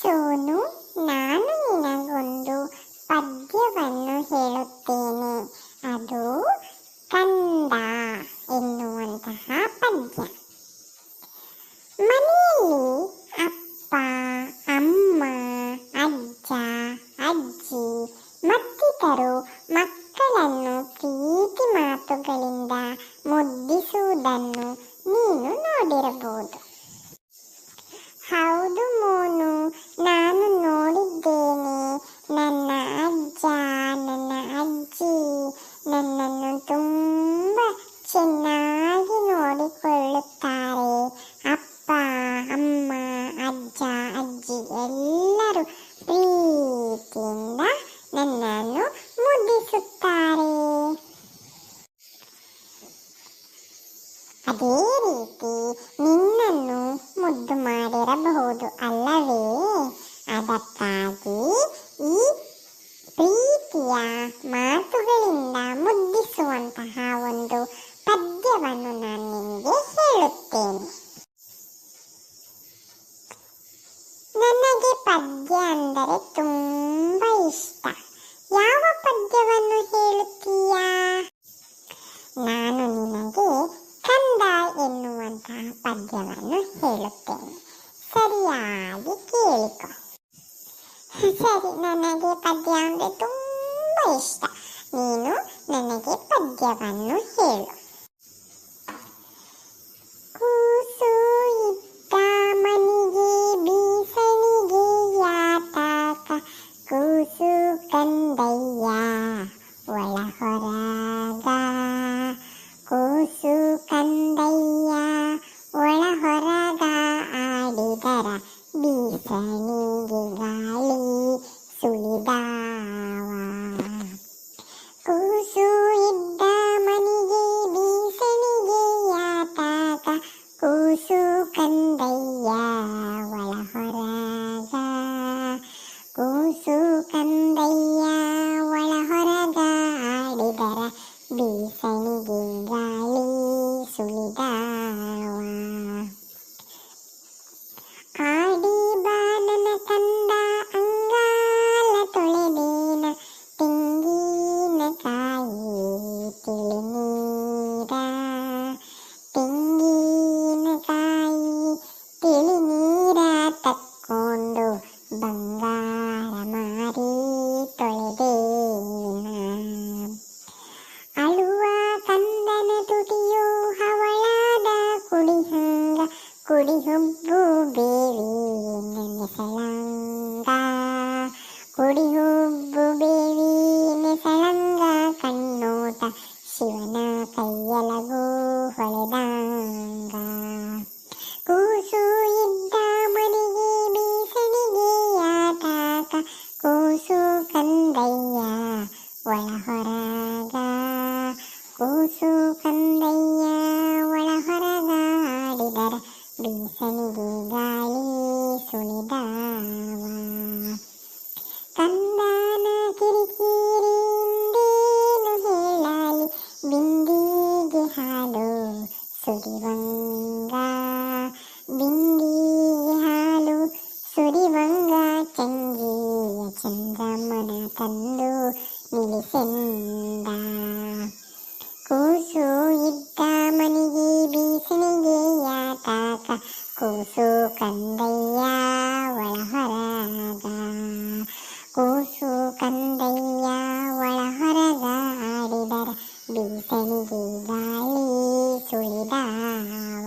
ಸೋನು ನಾನು ನಿನಗೊಂದು ಪದ್ಯವನ್ನು ಹೇಳುತ್ತೇನೆ ಅದು ಕಂದ ಎನ್ನುವಂತಹ ಪದ್ಯ ಮನೆಯಲ್ಲಿ ಅಪ್ಪ ಅಮ್ಮ ಅಜ್ಜ ಅಜ್ಜಿ ಮತ್ತಿತರು ಮಕ್ಕಳನ್ನು ಪ್ರೀತಿ ಮಾತುಗಳಿಂದ ಮುದ್ದಿಸುವುದನ್ನು ನೀನು ನೋಡಿರಬಹುದು ಹೌದು ಮೋನು ನಾನು ನೋಡಿದ್ದೇನೆ ನನ್ನ ಅಜ್ಜ ನನ್ನ ಅಜ್ಜಿ ನನ್ನನ್ನು ತುಂಬ ಚೆನ್ನಾಗಿ ನೋಡಿಕೊಳ್ಳುತ್ತಾರೆ ಅಪ್ಪ ಅಮ್ಮ ಅಜ್ಜ ಅಜ್ಜಿ ಎಲ್ಲರೂ ಪ್ರೀತಿಯಿಂದ ನನ್ನನ್ನು ಮುದ್ದಿಸುತ್ತಾರೆ ಅದೇ ರೀತಿ ನಿನ್ನನ್ನು ಮುದ್ದು ಮಾಡಿರಬಹುದು ಅಲ್ಲವೇ ಅದಕ್ಕಾಗಿ ಈ ಪ್ರೀತಿಯ ಮಾತುಗಳಿಂದ ಮುದ್ದಿಸುವಂತಹ ಒಂದು ಪದ್ಯವನ್ನು ನಾನು ನಿಮಗೆ ಹೇಳುತ್ತೇನೆ ನನಗೆ ಪದ್ಯ ಅಂದರೆ ತುಂಬ ಇಷ್ಟ. ಯಾವ ಪದ್ಯವನ್ನು ಹೇಳುತ್ತೀಯಾ? ನಾನು ನಿನಗೆ ಕಂದ ಎನ್ನುವಂತಹ ಪದ್ಯವನ್ನು ಹೇಳುತ್ತೇನೆ. ಸರಿಯಾಗಿ ಕೇಳಿಕೊ. ಸರಿ, ನನಗೆ ಪದ್ಯ ಅಂದರೆ ತುಂಬ ಇಷ್ಟ. ನೀನು ನನಗೆ ಪದ್ಯವನ್ನು ಹೇಳು. ಹೊಳೆದಂಗ ಕೂಸು ಇದ್ದ ಮನೆಗೆ ಬೀಸಣಿಗೆ ಯಾತಾಕ ಕೂಸು ಕಂದಯ್ಯ ಒಳ ಹೊರಗ ಕೂಸು ಕಂದಯ್ಯ ಒಳ ಹೊರಗಾಡಿದರ ಬೀಸಣಿಗೆ ಚಂದ್ರಮ್ಮನ ತಂದು ನಿಲ್ಲಿಸೆಂದ. ಕೂಸು ಇದ್ದ ಮನೆಗೆ ಬೀಸಣಿಗೆ ಯಾತಾಕ ಕೂಸು ಕಂದಯ್ಯ ಒಳಹೊರಗ. ಕೂಸು ಕಂದಯ್ಯ ಒಳಹೊರಗ ಆಡಿದರ ಬೀಸಣಿಗೆ ಗಾಳಿ ಸುಳಿದಾವ.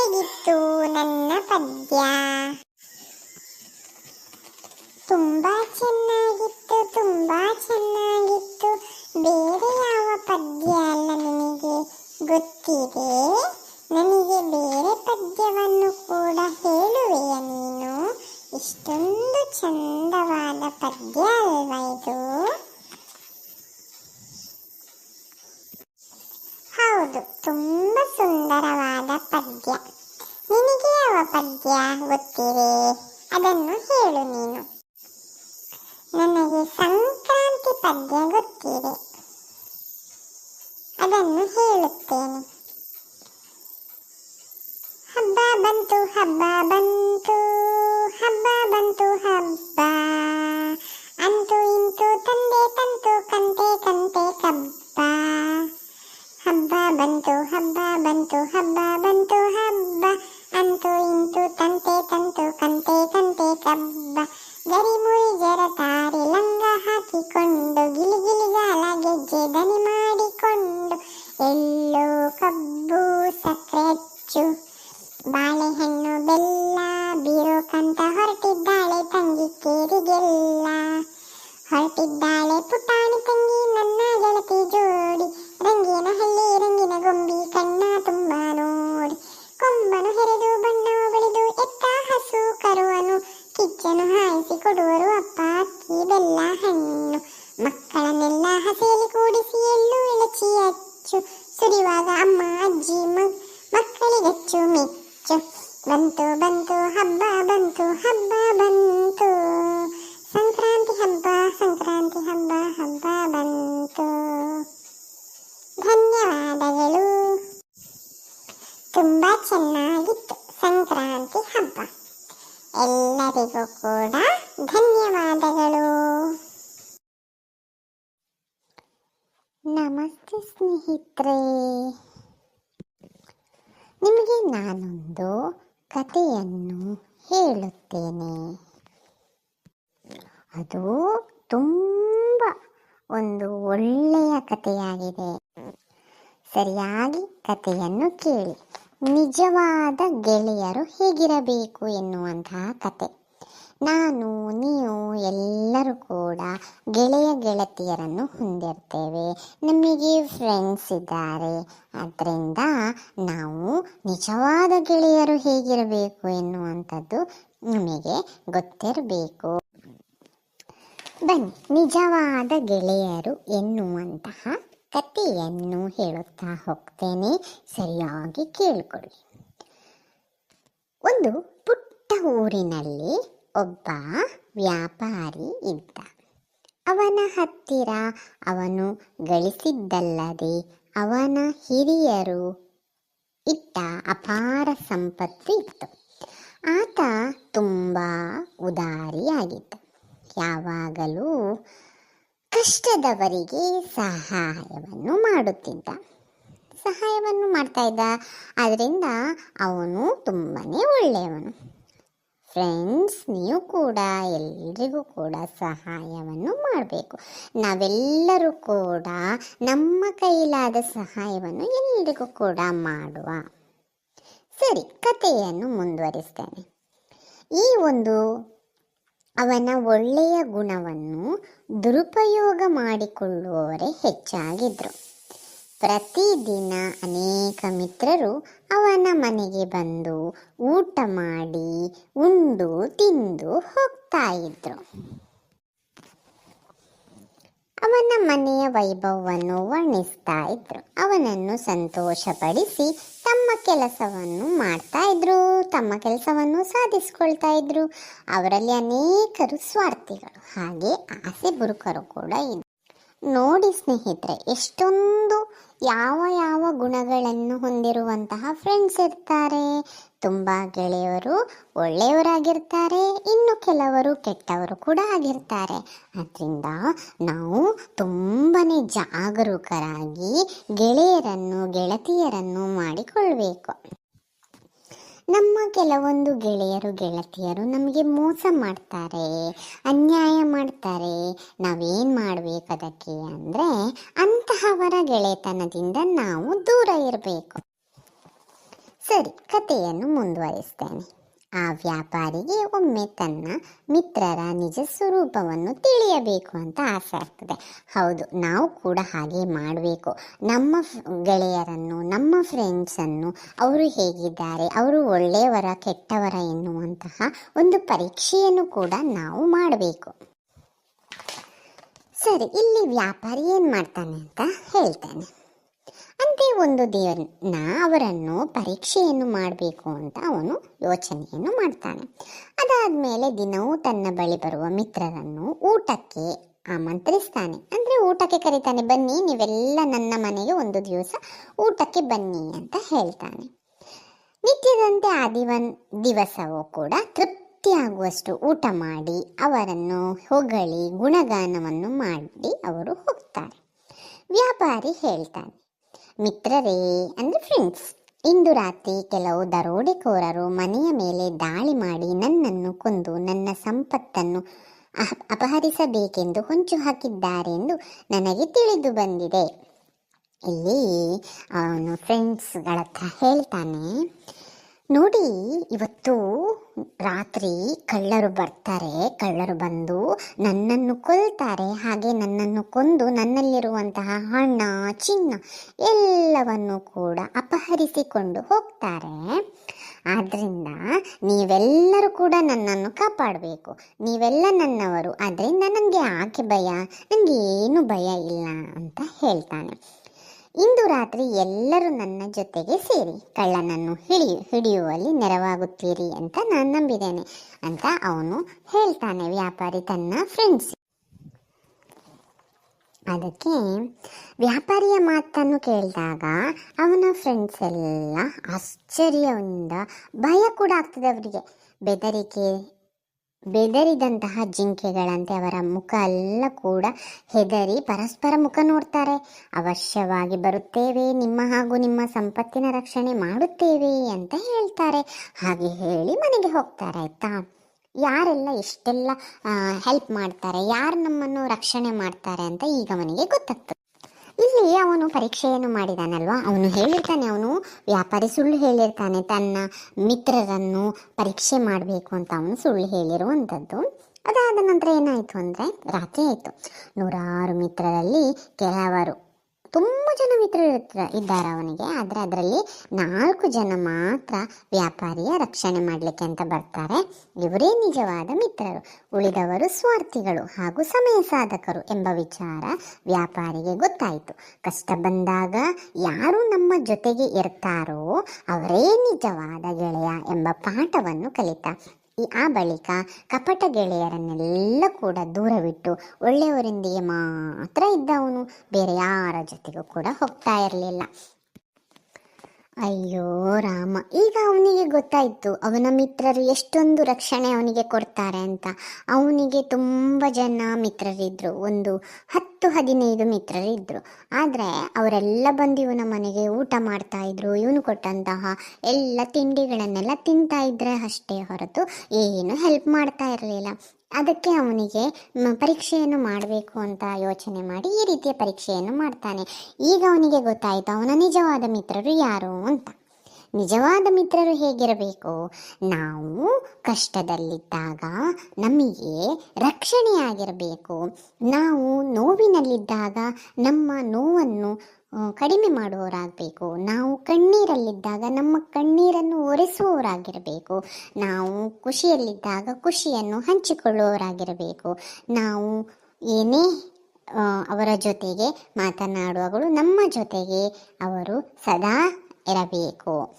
ಹೇಗಿತ್ತು ನನ್ನ ಪದ್ಯ. ತುಂಬಾ ಚೆನ್ನಾಗಿತ್ತು ತುಂಬಾ ಚೆನ್ನಾಗಿತ್ತು. ಬೇರೆ ಯಾವ ಪದ್ಯ ಅಲ್ಲ ನಿನಗೆ? ಗೊತ್ತಿದೆ? ನನಗೆ ಬೇರೆ ಪದ್ಯವನ್ನು ಕೂಡ ಹೇಳುವೆಯ ನೀನು? ಇಷ್ಟೊಂದು ಚಂದವಾದ ಪದ್ಯ ಅಲ್ವಾ ಇದು? ಹೌದು. ತುಂಬ ಸುಂದರವಾದ ಪದ್ಯ. ನಿನಗೆ ಯಾವ ಪದ್ಯ ಗೊತ್ತಿದೆ? ಅದನ್ನು ಹೇಳು ನೀನು. ನನಗೆ ಸಂಕ್ರಾಂತಿ ಪದ್ಯ ಗೊತ್ತಿದೆ. ಅದನ್ನು ಹೇಳುತ್ತೇನೆ. ಹಬ್ಬ ಬಂತು ಹಬ್ಬ ಬಂತು. ಎಲ್ಲರಿಗೂ ಕೂಡ. ಧನ್ಯವಾದಗಳು. ನಮಸ್ತೆ ಸ್ನೇಹಿತರೆ. ನಿಮಗೆ ನಾನೊಂದು ಕಥೆಯನ್ನು ಹೇಳುತ್ತೇನೆ. ಅದು ತುಂಬ ಒಂದು ಒಳ್ಳೆಯ ಕಥೆಯಾಗಿದೆ. ಸರಿಯಾಗಿ ಕಥೆಯನ್ನು ಕೇಳಿ. ನಿಜವಾದ ಗೆಳೆಯರು ಹೇಗಿರಬೇಕು ಎನ್ನುವಂತಹ ಕತೆ ನಾನು, ನೀವು ಎಲ್ಲರೂ ಕೂಡ ಗೆಳೆಯ ಗೆಳತಿಯರನ್ನು ಹೊಂದಿರ್ತೇವೆ. ನಮಗೆ ಫ್ರೆಂಡ್ಸ್ ಇದ್ದಾರೆ. ಅದರಿಂದ ನಾವು ನಿಜವಾದ ಗೆಳೆಯರು ಹೇಗಿರಬೇಕು ಎನ್ನುವಂಥದ್ದು ನಮಗೆ ಗೊತ್ತಿರಬೇಕು. ಬನ್ನಿ, ನಿಜವಾದ ಗೆಳೆಯರು ಎನ್ನುವಂತಹ ಕಥೆಯನ್ನು ಹೇಳುತ್ತಾ ಹೋಗ್ತೇನೆ. ಸರಿಯಾಗಿ ಕೇಳಿಕೊಳ್ಳಿ. ಒಂದು ಪುಟ್ಟ ಊರಿನಲ್ಲಿ ಒಬ್ಬ ವ್ಯಾಪಾರಿ ಇದ್ದ. ಅವನ ಹತ್ತಿರ ಅವನು ಗಳಿಸಿದ್ದಲ್ಲದೆ ಅವನ ಹಿರಿಯರು ಇಟ್ಟ ಅಪಾರ ಸಂಪತ್ತು ಇತ್ತು. ಆತ ತುಂಬ ಉದಾರಿಯಾಗಿದ್ದ. ಯಾವಾಗಲೂ ಕಷ್ಟದವರಿಗೆ ಸಹಾಯವನ್ನು ಮಾಡುತ್ತಿದ್ದ. ಸಹಾಯವನ್ನು ಮಾಡ್ತಾ ಇದ್ದ. ಅದರಿಂದ ಅವನು ತುಂಬನೇ ಒಳ್ಳೆಯವನು. ಫ್ರೆಂಡ್ಸ್ ನೀವು ಕೂಡ, ಎಲ್ರಿಗೂ ಕೂಡ ಸಹಾಯವನ್ನು ಮಾಡಬೇಕು. ನಾವೆಲ್ಲರೂ ಕೂಡ ನಮ್ಮ ಕೈಲಾದ ಸಹಾಯವನ್ನು ಎಲ್ರಿಗೂ ಕೂಡ ಮಾಡುವ. ಸರಿ, ಕಥೆಯನ್ನು ಮುಂದುವರಿಸ್ತೇನೆ. ಈ ಒಂದು ಅವನ ಒಳ್ಳೆಯ ಗುಣವನ್ನು ದುರುಪಯೋಗ ಮಾಡಿಕೊಳ್ಳುವವರೇ ಹೆಚ್ಚಾಗಿದ್ದರು ಪ್ರತಿದಿನ ಅನೇಕ ಮಿತ್ರರು ಅವನ ಮನೆಗೆ ಬಂದು ಊಟ ಮಾಡಿ, ಉಂಡು, ತಿಂದು ಹೋಗ್ತಾ ಇದ್ರು. ಅವನ ಮನೆಯ ವೈಭವವನ್ನು ವರ್ಣಿಸ್ತಾ ಇದ್ರು. ಅವನನ್ನು ಸಂತೋಷಪಡಿಸಿ ತಮ್ಮ ಕೆಲಸವನ್ನು ಮಾಡ್ತಾ ಇದ್ರು, ತಮ್ಮ ಕೆಲಸವನ್ನು ಸಾಧಿಸ್ಕೊಳ್ತಾ ಇದ್ರು. ಅವರಲ್ಲಿ ಅನೇಕರು ಸ್ವಾರ್ಥಿಗಳು. ಹಾಗೆ ಆಸೆ ಬುರುಕರು ಕೂಡ ಇದ್ರು. ನೋಡಿ ಸ್ನೇಹಿತರೆ, ಎಷ್ಟೊಂದು ಯಾವ ಯಾವ ಗುಣಗಳನ್ನು ಹೊಂದಿರುವಂತಹ ಫ್ರೆಂಡ್ಸ್ ಇರ್ತಾರೆ. ತುಂಬ ಗೆಳೆಯರು ಒಳ್ಳೆಯವರಾಗಿರ್ತಾರೆ, ಇನ್ನು ಕೆಲವರು ಕೆಟ್ಟವರು ಕೂಡ ಆಗಿರ್ತಾರೆ. ಅದರಿಂದ ನಾವು ತುಂಬಾ ಜಾಗರೂಕರಾಗಿ ಗೆಳೆಯರನ್ನು, ಗೆಳತಿಯರನ್ನು ಮಾಡಿಕೊಳ್ಬೇಕು. ನಮ್ಮ ಕೆಲವೊಂದು ಗೆಳೆಯರು, ಗೆಳತಿಯರು ನಮಗೆ ಮೋಸ ಮಾಡ್ತಾರೆ, ಅನ್ಯಾಯ ಮಾಡ್ತಾರೆ. ನಾವೇನು ಮಾಡಬೇಕು ಅದಕ್ಕೆ ಅಂದರೆ ಅಂತಹವರ ಗೆಳೆತನದಿಂದ ನಾವು ದೂರ ಇರಬೇಕು. ಸರಿ, ಕಥೆಯನ್ನು ಮುಂದುವರಿಸ್ತೇನೆ. ಆ ವ್ಯಾಪಾರಿಗೆ ಒಮ್ಮೆ ತನ್ನ ಮಿತ್ರರ ನಿಜ ಸ್ವರೂಪವನ್ನು ತಿಳಿಯಬೇಕು ಅಂತ ಆಸೆ ಆಗ್ತದೆ. ಹೌದು, ನಾವು ಕೂಡ ಹಾಗೆ ಮಾಡಬೇಕು. ನಮ್ಮ ಗೆಳೆಯರನ್ನು, ನಮ್ಮ ಫ್ರೆಂಡ್ಸನ್ನು ಅವರು ಹೇಗಿದ್ದಾರೆ, ಅವರು ಒಳ್ಳೆಯವರ, ಕೆಟ್ಟವರ ಎನ್ನುವಂತಹ ಒಂದು ಪರೀಕ್ಷೆಯನ್ನು ಕೂಡ ನಾವು ಮಾಡಬೇಕು. ಸರಿ, ಇಲ್ಲಿ ವ್ಯಾಪಾರಿ ಏನು ಮಾಡ್ತಾನೆ ಅಂತ ಹೇಳ್ತಾನೆ. ಅಂತೆ ಒಂದು ದಿನ ಅವರನ್ನು ಪರೀಕ್ಷೆಯನ್ನು ಮಾಡಬೇಕು ಅಂತ ಅವನು ಯೋಚನೆಯನ್ನು ಮಾಡ್ತಾನೆ. ಅದಾದಮೇಲೆ ದಿನವೂ ತನ್ನ ಬಳಿ ಬರುವ ಮಿತ್ರರನ್ನು ಊಟಕ್ಕೆ ಆಮಂತ್ರಿಸ್ತಾನೆ. ಅಂದರೆ ಊಟಕ್ಕೆ ಕರೀತಾನೆ, ಬನ್ನಿ, ನೀವೆಲ್ಲ ನನ್ನ ಮನೆಗೆ ಒಂದು ದಿವಸ ಊಟಕ್ಕೆ ಬನ್ನಿ ಅಂತ ಹೇಳ್ತಾನೆ. ನಿತ್ಯದಂತೆ ಆ ದಿವನ್, ದಿವಸವೂ ಕೂಡ ತೃಪ್ತಿಯಾಗುವಷ್ಟು ಊಟ ಮಾಡಿ ಅವರನ್ನು ಹೊಗಳಿ ಗುಣಗಾನವನ್ನು ಮಾಡಿ ಅವರು ಹೋಗ್ತಾರೆ. ವ್ಯಾಪಾರಿ ಹೇಳ್ತಾನೆ ಮಿತ್ರರೇ ಅಂದರೆ ಫ್ರೆಂಡ್ಸ್ ಇಂದು ರಾತ್ರಿ ಕೆಲವು ದರೋಡೆಕೋರರು ಮನೆಯ ಮೇಲೆ ದಾಳಿ ಮಾಡಿ ನನ್ನನ್ನು ಕೊಂದು ನನ್ನ ಸಂಪತ್ತನ್ನು ಅಪಹರಿಸಬೇಕೆಂದು ಹೊಂಚು ಹಾಕಿದ್ದಾರೆ ಎಂದು ನನಗೆ ತಿಳಿದು ಬಂದಿದೆ. ಇಲ್ಲಿ ಅವನು ಫ್ರೆಂಡ್ಸ್ಗಳ ಹತ್ರ ಹೇಳ್ತಾನೆ, ನೋಡಿ, ಇವತ್ತು ರಾತ್ರಿ ಕಳ್ಳರು ಬರ್ತಾರೆ, ಕಳ್ಳರು ಬಂದು ನನ್ನನ್ನು ಕೊಲ್ತಾರೆ, ಹಾಗೆ ನನ್ನನ್ನು ಕೊಂದು ನನ್ನಲ್ಲಿರುವಂತಹ ಹಣ, ಚಿನ್ನ ಎಲ್ಲವನ್ನು ಕೂಡ ಅಪಹರಿಸಿಕೊಂಡು ಹೋಗ್ತಾರೆ. ಆದ್ದರಿಂದ ನೀವೆಲ್ಲರೂ ಕೂಡ ನನ್ನನ್ನು ಕಾಪಾಡಬೇಕು. ನೀವೆಲ್ಲ ನನ್ನವರು ಆದ್ದರಿಂದ ನನಗೆ ಆಕೆ ಭಯ ನನಗೆ ಏನು ಭಯ ಇಲ್ಲ ಅಂತ ಹೇಳ್ತಾನೆ. ಇಂದು ರಾತ್ರಿ ಎಲ್ಲರೂ ನನ್ನ ಜೊತೆಗೆ ಸೇರಿ ಕಳ್ಳನನ್ನು ಹಿಡಿ ಹಿಡಿಯುವಲ್ಲಿ ನೆರವಾಗುತ್ತೀರಿ ಅಂತ ನಾನು ನಂಬಿದ್ದೇನೆ ಅಂತ ಅವನು ಹೇಳ್ತಾನೆ ವ್ಯಾಪಾರಿ ತನ್ನ ಫ್ರೆಂಡ್ಸ್ ಅದಕ್ಕೆ ವ್ಯಾಪಾರಿಯ ಮಾತನ್ನು ಕೇಳಿದಾಗ ಅವನ ಫ್ರೆಂಡ್ಸ್ ಎಲ್ಲ ಆಶ್ಚರ್ಯದಿಂದ ಭಯ ಕೂಡ ಆಗ್ತದೆ ಅವರಿಗೆ. ಬೆದರಿಕೆ ಬೆದರಿದಂತಹ ಜಿಂಕೆಗಳಂತೆ ಅವರ ಮುಖ ಎಲ್ಲ ಕೂಡ ಹೆದರಿ ಪರಸ್ಪರ ಮುಖ ನೋಡ್ತಾರೆ. ಅವಶ್ಯವಾಗಿ ಬರುತ್ತೇವೆ, ನಿಮ್ಮ ಹಾಗೂ ನಿಮ್ಮ ಸಂಪತ್ತಿನ ರಕ್ಷಣೆ ಮಾಡುತ್ತೇವೆ ಅಂತ ಹೇಳ್ತಾರೆ. ಹಾಗೆ ಹೇಳಿ ಮನೆಗೆ ಹೋಗ್ತಾರೆ, ಆಯ್ತಾ? ಯಾರೆಲ್ಲ ಎಷ್ಟೆಲ್ಲ ಹೆಲ್ಪ್ ಮಾಡ್ತಾರೆ, ಯಾರು ನಮ್ಮನ್ನು ರಕ್ಷಣೆ ಮಾಡ್ತಾರೆ ಅಂತ ಈಗ ಮನೆಗೆ ಗೊತ್ತಾಗ್ತದೆ. ಇಲ್ಲಿ ಅವನು ಪರೀಕ್ಷೆಯನ್ನು ಮಾಡಿದಾನಲ್ವಾ? ಅವನು ಹೇಳಿರ್ತಾನೆ, ಅವನು ವ್ಯಾಪಾರಿ ಸುಳ್ಳು ಹೇಳಿರ್ತಾನೆ, ತನ್ನ ಮಿತ್ರರನ್ನು ಪರೀಕ್ಷೆ ಮಾಡಬೇಕು ಅಂತ ಅವನು ಸುಳ್ಳು ಹೇಳಿರುವಂಥದ್ದು. ಅದಾದ ನಂತರ ಏನಾಯಿತು ಅಂದರೆ ರಾತ್ರಿ ಆಯಿತು. ನೂರಾರು ಮಿತ್ರರಲ್ಲಿ ಕೆಲವರು ತುಂಬ ಜನ ಮಿತ್ರರು ಇದ್ದಾರೆ ಅವನಿಗೆ. ಆದರೆ ಅದರಲ್ಲಿ ನಾಲ್ಕು ಜನ ಮಾತ್ರ ವ್ಯಾಪಾರಿಯ ರಕ್ಷಣೆ ಮಾಡಲಿಕ್ಕೆ ಅಂತ ಬರ್ತಾರೆ. ಇವರೇ ನಿಜವಾದ ಮಿತ್ರರು. ಉಳಿದವರು ಸ್ವಾರ್ಥಿಗಳು ಹಾಗೂ ಸಮಯ ಸಾಧಕರು ಎಂಬ ವಿಚಾರ ವ್ಯಾಪಾರಿಗೆ ಗೊತ್ತಾಯಿತು. ಕಷ್ಟ ಬಂದಾಗ ಯಾರು ನಮ್ಮ ಜೊತೆಗೆ ಇರ್ತಾರೋ ಅವರೇ ನಿಜವಾದ ಗೆಳೆಯ ಎಂಬ ಪಾಠವನ್ನು ಕಲಿತ ಆ ಬಳಿಕ ಕಪಟ ಗೆಳೆಯರನ್ನೆಲ್ಲ ಕೂಡ ದೂರವಿಟ್ಟು ಒಳ್ಳೆಯವರೊಂದಿಗೆ ಮಾತ್ರ ಇದ್ದವನು. ಬೇರೆ ಯಾರ ಜೊತೆಗೂ ಕೂಡ ಹೋಗ್ತಾ ಇರಲಿಲ್ಲ. ಅಯ್ಯೋ ರಾಮ, ಈಗ ಅವನಿಗೆ ಗೊತ್ತಾಯಿತು. ಅವನ ಮಿತ್ರರು ಎಷ್ಟೊಂದು ರಕ್ಷಣೆ ಅವನಿಗೆ ಕೊಡ್ತಾರೆ ಅಂತ. ಅವನಿಗೆ ತುಂಬ ಜನ ಮಿತ್ರರಿದ್ದರು ಒಂದು ಹತ್ತು ಹದಿನೈದು ಮಿತ್ರರು ಇದ್ದರು ಆದರೆ ಅವರೆಲ್ಲ ಬಂದು ಇವನ ಮನೆಗೆ ಊಟ ಮಾಡ್ತಾ ಇದ್ರು, ಇವನು ಕೊಟ್ಟಂತಹ ಎಲ್ಲ ತಿಂಡಿಗಳನ್ನೆಲ್ಲ ತಿಂತಾ ಇದ್ರೆ ಅಷ್ಟೇ ಹೊರತು ಏನು ಹೆಲ್ಪ್ ಮಾಡ್ತಾ ಇರಲಿಲ್ಲ. ಅದಕ್ಕೆ ಅವನಿಗೆ ಪರೀಕ್ಷೆಯನ್ನು ಮಾಡಬೇಕು ಅಂತ ಯೋಚನೆ ಮಾಡಿ ಈ ರೀತಿಯ ಪರೀಕ್ಷೆಯನ್ನು ಮಾಡ್ತಾನೆ. ಈಗ ಅವನಿಗೆ ಗೊತ್ತಾಯಿತು ಅವನ ನಿಜವಾದ ಮಿತ್ರರು ಯಾರು ಅಂತ. ನಿಜವಾದ ಮಿತ್ರರು ಹೇಗಿರಬೇಕು? ನಾವು ಕಷ್ಟದಲ್ಲಿದ್ದಾಗ ನಮಗೆ ರಕ್ಷಣೆಯಾಗಿರಬೇಕು. ನಾವು ನೋವಿನಲ್ಲಿದ್ದಾಗ ನಮ್ಮ ನೋವನ್ನು ಕಡಿಮೆ ಮಾಡುವವರಾಗಬೇಕು. ನಾವು ಕಣ್ಣೀರಲ್ಲಿದ್ದಾಗ ನಮ್ಮ ಕಣ್ಣೀರನ್ನು ಒರೆಸುವವರಾಗಿರಬೇಕು. ನಾವು ಖುಷಿಯಲ್ಲಿದ್ದಾಗ ಖುಷಿಯನ್ನು ಹಂಚಿಕೊಳ್ಳುವವರಾಗಿರಬೇಕು. ನಾವು ಏನೇ ಅವರ ಜೊತೆಗೆ ಮಾತನಾಡುವಾಗಲೂ ನಮ್ಮ ಜೊತೆಗೆ ಅವರು ಸದಾ ಇರಬೇಕು.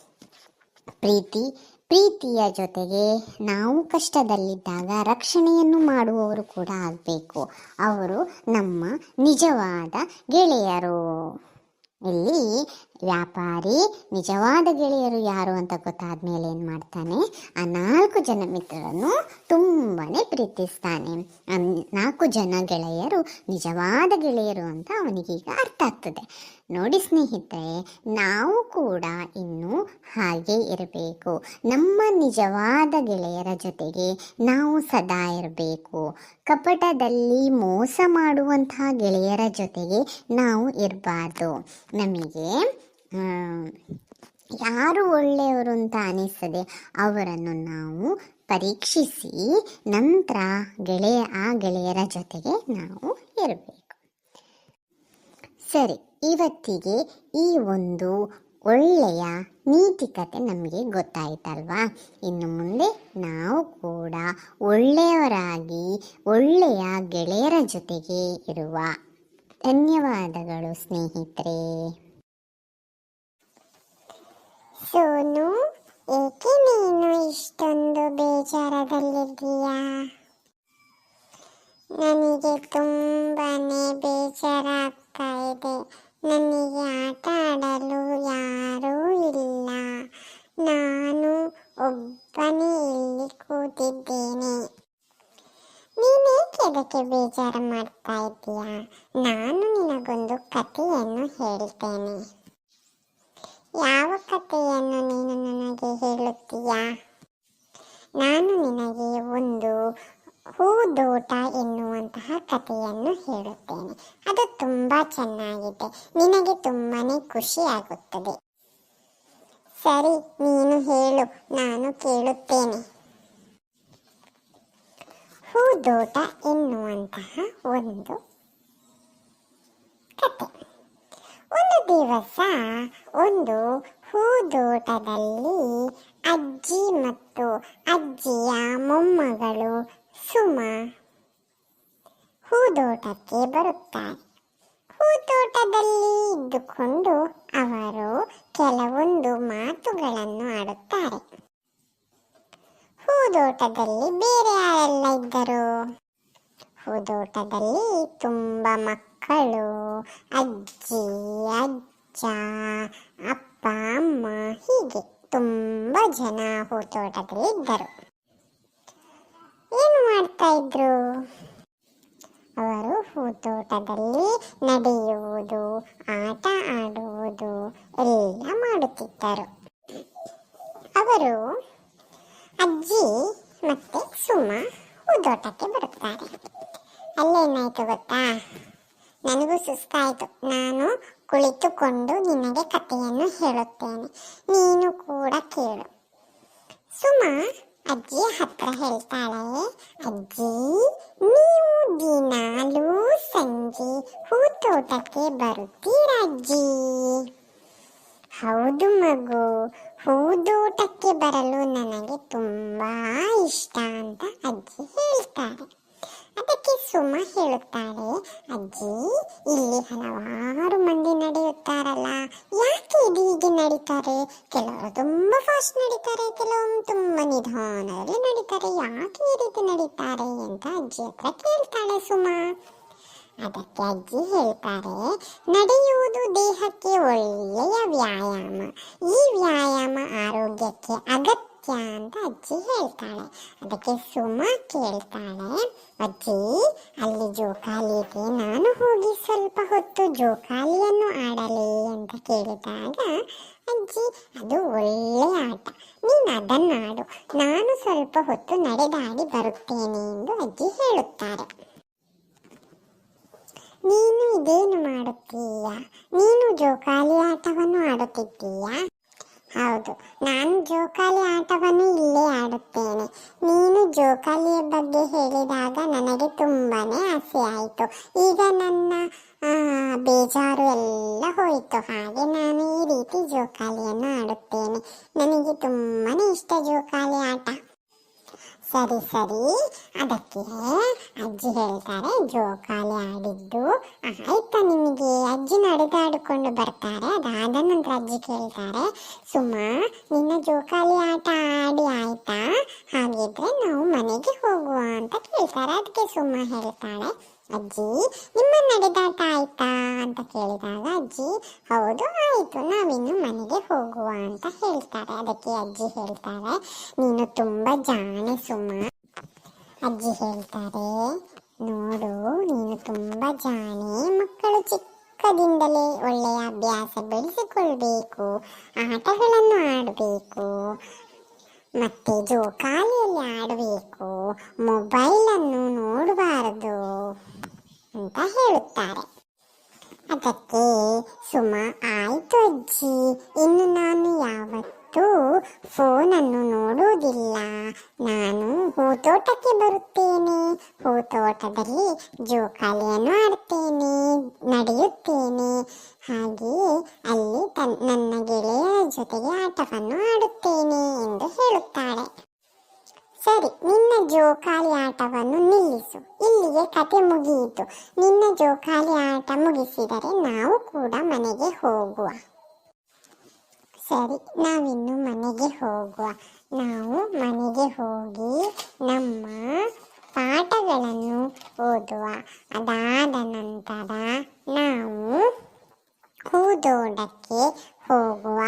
ಪ್ರೀತಿ, ಪ್ರೀತಿಯ ಜೊತೆಗೆ ನಾವು ಕಷ್ಟದಲ್ಲಿದ್ದಾಗ ರಕ್ಷಣೆಯನ್ನು ಮಾಡುವವರು ಕೂಡ ಆಗಬೇಕು. ಅವರು ನಮ್ಮ ನಿಜವಾದ ಗೆಳೆಯರು. ಇಲ್ಲಿ ವ್ಯಾಪಾರಿ, ನಿಜವಾದ ಗೆಳೆಯರು ಯಾರು ಅಂತ ಗೊತ್ತಾದ ಮೇಲೆ ಏನು ಮಾಡ್ತಾನೆ? ಆ ನಾಲ್ಕು ಜನ ಮಿತ್ರರನ್ನು ತುಂಬಾ ಪ್ರೀತಿಸ್ತಾನೆ. ನಾಲ್ಕು ಜನ ಗೆಳೆಯರು ನಿಜವಾದ ಗೆಳೆಯರು ಅಂತ ಅವನಿಗೀಗ ಅರ್ಥ ಆಗ್ತದೆ. ನೋಡಿ ಸ್ನೇಹಿತರೆ, ನಾವು ಕೂಡ ಇನ್ನು ಹಾಗೆ ಇರಬೇಕು. ನಮ್ಮ ನಿಜವಾದ ಗೆಳೆಯರ ಜೊತೆಗೆ ನಾವು ಸದಾ ಇರಬೇಕು. ಕಪಟದಲ್ಲಿ ಮೋಸ ಮಾಡುವಂತಹ ಗೆಳೆಯರ ಜೊತೆಗೆ ನಾವು ಇರಬಾರ್ದು. ನಮಗೆ ಯಾರು ಒಳ್ಳೆಯವರು ಅಂತ ಅನಿಸದೆ ಅವರನ್ನು ನಾವು ಪರೀಕ್ಷಿಸಿ ನಂತರ ಗೆಳೆಯ ಆ ಗೆಳೆಯರ ಜೊತೆಗೆ ನಾವು ಇರಬೇಕು. ಸರಿ, ಇವತ್ತಿಗೆ ಈ ಒಂದು ಒಳ್ಳೆಯ ನೀತಿಕತೆ ನಮಗೆ ಗೊತ್ತಾಯಿತಲ್ವಾ? ಇನ್ನು ಮುಂದೆ ನಾವು ಕೂಡ ಒಳ್ಳೆಯವರಾಗಿ ಒಳ್ಳೆಯ ಗೆಳೆಯರ ಜೊತೆಗೆ ಇರುವ ಧನ್ಯವಾದಗಳು ಸ್ನೇಹಿತರೆ. ಸೋನು, ಏಕೆ ನೀನು ಇಷ್ಟೊಂದು ಬೇಜಾರದಲ್ಲಿದ್ದೀಯಾ? ನನಗೆ ತುಂಬಾ ಬೇಜಾರಾಗ್ತಾ ಇದೆ. ನನಗೆ ಆಟ ಆಡಲು ಯಾರೂ ಇಲ್ಲ. ನಾನು ಒಬ್ಬನೇ ಇಲ್ಲಿ ಕೂತಿದ್ದೇನೆ. ನೀನೇಕೆ ಅದಕ್ಕೆ ಬೇಜಾರು ಮಾಡ್ತಾ ಇದ್ದೀಯಾ? ನಾನು ನಿನಗೊಂದು ಕಥೆಯನ್ನು ಹೇಳ್ತೇನೆ. ಯಾವ ಕಥೆಯನ್ನು ನೀನು ನನಗೆ ಹೇಳುತ್ತೀಯಾ? ನಾನು ನಿನಗೆ ಒಂದು ಹೂದೋಟ ಎನ್ನುವಂತಹ ಕಥೆಯನ್ನು ಹೇಳುತ್ತೇನೆ. ಅದು ತುಂಬ ಚೆನ್ನಾಗಿದೆ. ನಿನಗೆ ತುಂಬಾ ಖುಷಿ ಆಗುತ್ತದೆ ಸರಿ, ನೀನು ಹೇಳು. ನಾನು ಕೇಳುತ್ತೇನೆ. ಹೂದೋಟ ಎನ್ನುವಂತಹ ಒಂದು ಕತೆ ಒಂದು ದಿವಸ ಒಂದು ಹೂದೋಟದಲ್ಲಿ ಅಜ್ಜಿ ಮತ್ತು ಅಜ್ಜಿಯ ಮೊಮ್ಮಗಳು ಸುಮ ಹೂದೋಟಕ್ಕೆ ಬರುತ್ತಾರೆ. ಹೂದೋಟದಲ್ಲಿ ಇದ್ದುಕೊಂಡು ಅವರು ಕೆಲವೊಂದು ಮಾತುಗಳನ್ನು ಆಡುತ್ತಾರೆ. ಹೂದೋಟದಲ್ಲಿ ಬೇರೆ ಯಾರೆಲ್ಲ ಇದ್ದರು? ಹೂದೋಟದಲ್ಲಿ ತುಂಬ ಮಕ್ಕಳು ಅಜ್ಜಿ, ಅಜ್ಜ, ಅಪ್ಪ, ಅಮ್ಮ ಹೀಗೆ ತುಂಬ ಜನ ಹೂತೋಟದಲ್ಲಿ ಇದ್ದರು. ಏನು ಮಾಡ್ತಾ ಇದ್ರು? ಅವರು ಹೂತೋಟದಲ್ಲಿ ನಡೆಯುವುದು, ಆಟ ಆಡುವುದು ಎಲ್ಲ ಮಾಡುತ್ತಿದ್ದರು. ಅವರು ಅಜ್ಜಿ ಮತ್ತೆ ಸುಮ ಹೂದೋಟಕ್ಕೆ ಬರುತ್ತಾರೆ. ಅಲ್ಲೇನಾಯ್ತು ಗೊತ್ತಾ? ನನಗೂ ಸುಸ್ತಾಯಿತು. ನಾನು ಕುಳಿತುಕೊಂಡು ನಿನಗೆ ಕಥೆಯನ್ನು ಹೇಳುತ್ತೇನೆ. ನೀನು ಕೂಡ ಕೇಳು. ಸುಮ ಅಜ್ಜಿ ಹತ್ರ ಹೇಳ್ತಾಳೆ ಅಜ್ಜಿ, ನೀವು ದಿನಾಲೂ ಸಂಜೆ ಹೂತೋಟಕ್ಕೆ ಬರುತ್ತೀರಾ ಅಜ್ಜಿ? ಹೌದು ಮಗು ಹೂದೋಟಕ್ಕೆ ಬರಲು ನನಗೆ ತುಂಬಾ ಇಷ್ಟ ಅಂತ ಅಜ್ಜಿ ಹೇಳ್ತಾರೆ ಅದಕ್ಕೆ ಸುಮ ಹೇಳುತ್ತಾಳೆ ಅಜ್ಜಿ ಇಲ್ಲಿ ಹಲವಾರು ಮಂದಿ ನಡೆಯುತ್ತಾರಲ್ಲ ಯಾಕೆ ಇದು ಹೀಗೆ ನಡೀತಾರೆ ಕೆಲವರು ತುಂಬಾ ಫಾಸ್ಟ್ ನಡೀತಾರೆ ಕೆಲವೊಮ್ಮೆ ತುಂಬಾ ನಿಧಾನದಲ್ಲಿ ನಡೀತಾರೆ ಯಾಕೆ ಈ ರೀತಿ ನಡೀತಾರೆ ಅಂತ ಅಜ್ಜಿ ಹತ್ರ ಕೇಳ್ತಾಳೆ ಸುಮಾ. ಅದಕ್ಕೆ ಅಜ್ಜಿ ಹೇಳ್ತಾರೆ ನಡೆಯುವುದು ದೇಹಕ್ಕೆ ಒಳ್ಳೆಯ ಅಜ್ಜಿ ಹೇಳ್ತಾಳೆ. ಅದಕ್ಕೆ ಸುಮ ಕೇಳ್ತಾಳೆ, ಅಜ್ಜಿ, ಅಲ್ಲಿ ಜೋಕಾಲಿಗೆ ನಾನು ಹೋಗಿ ಸ್ವಲ್ಪ ಹೊತ್ತು ಜೋಕಾಲಿಯನ್ನು ಆಡಲಿ ಅಂತ ಕೇಳಿದಾಗ, ಅಜ್ಜಿ, ಅದು ಒಳ್ಳೆಯ ಆಟ. ನೀನು ಅದನ್ನಾಡು. ನಾನು ಸ್ವಲ್ಪ ಹೊತ್ತು ನಡೆದಾಡಿ ಬರುತ್ತೇನೆ ಎಂದು ಅಜ್ಜಿ ಹೇಳುತ್ತಾರೆ. ನೀನು ಇದೇನು ಮಾಡುತ್ತೀಯ? ನೀನು ಜೋಕಾಲಿ ಆಟವನ್ನು ಆಡುತ್ತಿದ್ದೀಯಾ? ಹೌದು. ನಾನು ಜೋಕಾಲಿ ಆಟವನ್ನು ಇಲ್ಲೇ ಆಡುತ್ತೇನೆ. ನೀನು ಜೋಕಾಲಿಯ ಬಗ್ಗೆ ಹೇಳಿದಾಗ ನನಗೆ ತುಂಬಾನೇ ಆಸೆ ಆಯಿತು. ಈಗ ನನ್ನ ಬೇಜಾರು ಎಲ್ಲ ಹೋಯಿತು. ಹಾಗೆ ನಾನು ಈ ರೀತಿ ಜೋಕಾಲಿಯನ್ನು ಆಡುತ್ತೇನೆ. ನನಗೆ ತುಂಬಾನೇ ಇಷ್ಟ ಜೋಕಾಲಿ ಆಟ. ಸರಿ ಸರಿ. ಅದಕ್ಕೆ ಅಜ್ಜಿ ಹೇಳ್ತಾರೆ ಜೋಕಾಲಿ ಆಡಿದ್ದು ಆಯ್ತಾ ನಿಮಗೆ? ಅಜ್ಜಿ ನಡೆದಾಡಿಕೊಂಡು ಬರ್ತಾರೆ, ಅದಾದ ನಂತರ ಅಜ್ಜಿ ಕೇಳ್ತಾರೆ ಸುಮ್ಮ ನಿನ್ನ ಜೋಕಾಲಿ ಆಟ ಆಡಿ ಆಯ್ತಾ? ಹಾಗಿದ್ರೆ ನಾವು ಮನೆಗೆ ಹೋಗುವ ಅಂತ ಕೇಳ್ತಾರೆ. ಅದಕ್ಕೆ ಸುಮ್ಮ ಹೇಳ್ತಾಳೆ ಅಜ್ಜಿ, ನಿಮ್ಮ ನಡೆದಾಟ ಆಯ್ತಾ ಅಂತ ಕೇಳಿದಾಗ, ಅಜ್ಜಿ, ಹೌದು, ಆಯ್ತು. ನಾವಿನ್ನು ಮನೆಗೆ ಹೋಗುವ ಅಂತ ಹೇಳ್ತಾರೆ. ಅದಕ್ಕೆ ಅಜ್ಜಿ ಹೇಳ್ತಾರೆ, ನೀನು ತುಂಬಾ ಜಾಣೆ ಸುಮ. ಅಜ್ಜಿ ಹೇಳ್ತಾರೆ, ನೋಡು, ನೀನು ತುಂಬ ಜಾಣೆ. ಮಕ್ಕಳು ಚಿಕ್ಕದಿಂದಲೇ ಒಳ್ಳೆಯ ಅಭ್ಯಾಸ ಬೆಳೆಸಿಕೊಳ್ಬೇಕು. ಆಟಗಳನ್ನು ಆಡಬೇಕು. ಮತ್ತೆ ಜೋಕಾಲಿಯಲ್ಲಿ ಆಡಬೇಕು ಮೊಬೈಲನ್ನು ನೋಡಬಾರದು ಅಂತ ಹೇಳುತ್ತಾರೆ. ಅದಕ್ಕೆ ಸುಮ ಆಯ್ತು ಅಜ್ಜಿ ಇನ್ನು ನಾನು ಯಾವತ್ತೂ ಫೋನನ್ನು ನೋಡುವುದಿಲ್ಲ. ನಾನು ಹೂತೋಟಕ್ಕೆ ಬರುತ್ತೇನೆ. ಹೂತೋಟದಲ್ಲಿ ಜೋಕಾಲಿಯನ್ನು ಆಡ್ತೇನೆ ನಡೆಯುತ್ತೇನೆ. ಹಾಗೆಯೇ ಅಲ್ಲಿ ತನ್, ನನ್ನ ಗೆಳೆಯ ಜೊತೆಗೆ ಆಟವನ್ನು ಆಡುತ್ತೇನೆ ಎಂದು ಹೇಳುತ್ತಾಳೆ. ಸರಿ, ನಿನ್ನ ಜೋಕಾಲಿ ಆಟವನ್ನು ನಿಲ್ಲಿಸು. ಇಲ್ಲಿಗೆ ಕತೆ ಮುಗಿಯಿತು. ನಿನ್ನ ಜೋಕಾಲಿ ಆಟ ಮುಗಿಸಿದರೆ ನಾವು ಕೂಡ ಮನೆಗೆ ಹೋಗುವ. ಸರಿ, ನಾವಿನ್ನು ಮನೆಗೆ ಹೋಗುವ. ನಾವು ಮನೆಗೆ ಹೋಗಿ ನಮ್ಮ ಪಾಠಗಳನ್ನು ಓದುವ. ಅದಾದ ನಂತರ ನಾವು ಹೂದೋಡಕ್ಕೆ ಹೋಗುವ.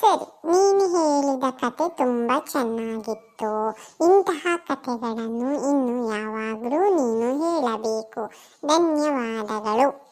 ಸರಿ, ನೀನು ಹೇಳಿದ ಕತೆ ತುಂಬ ಚೆನ್ನಾಗಿತ್ತು. ಇಂತಹ ಕತೆಗಳನ್ನು ಇನ್ನು ಯಾವಾಗಲೂ ನೀನು ಹೇಳಬೇಕು. ಧನ್ಯವಾದಗಳು.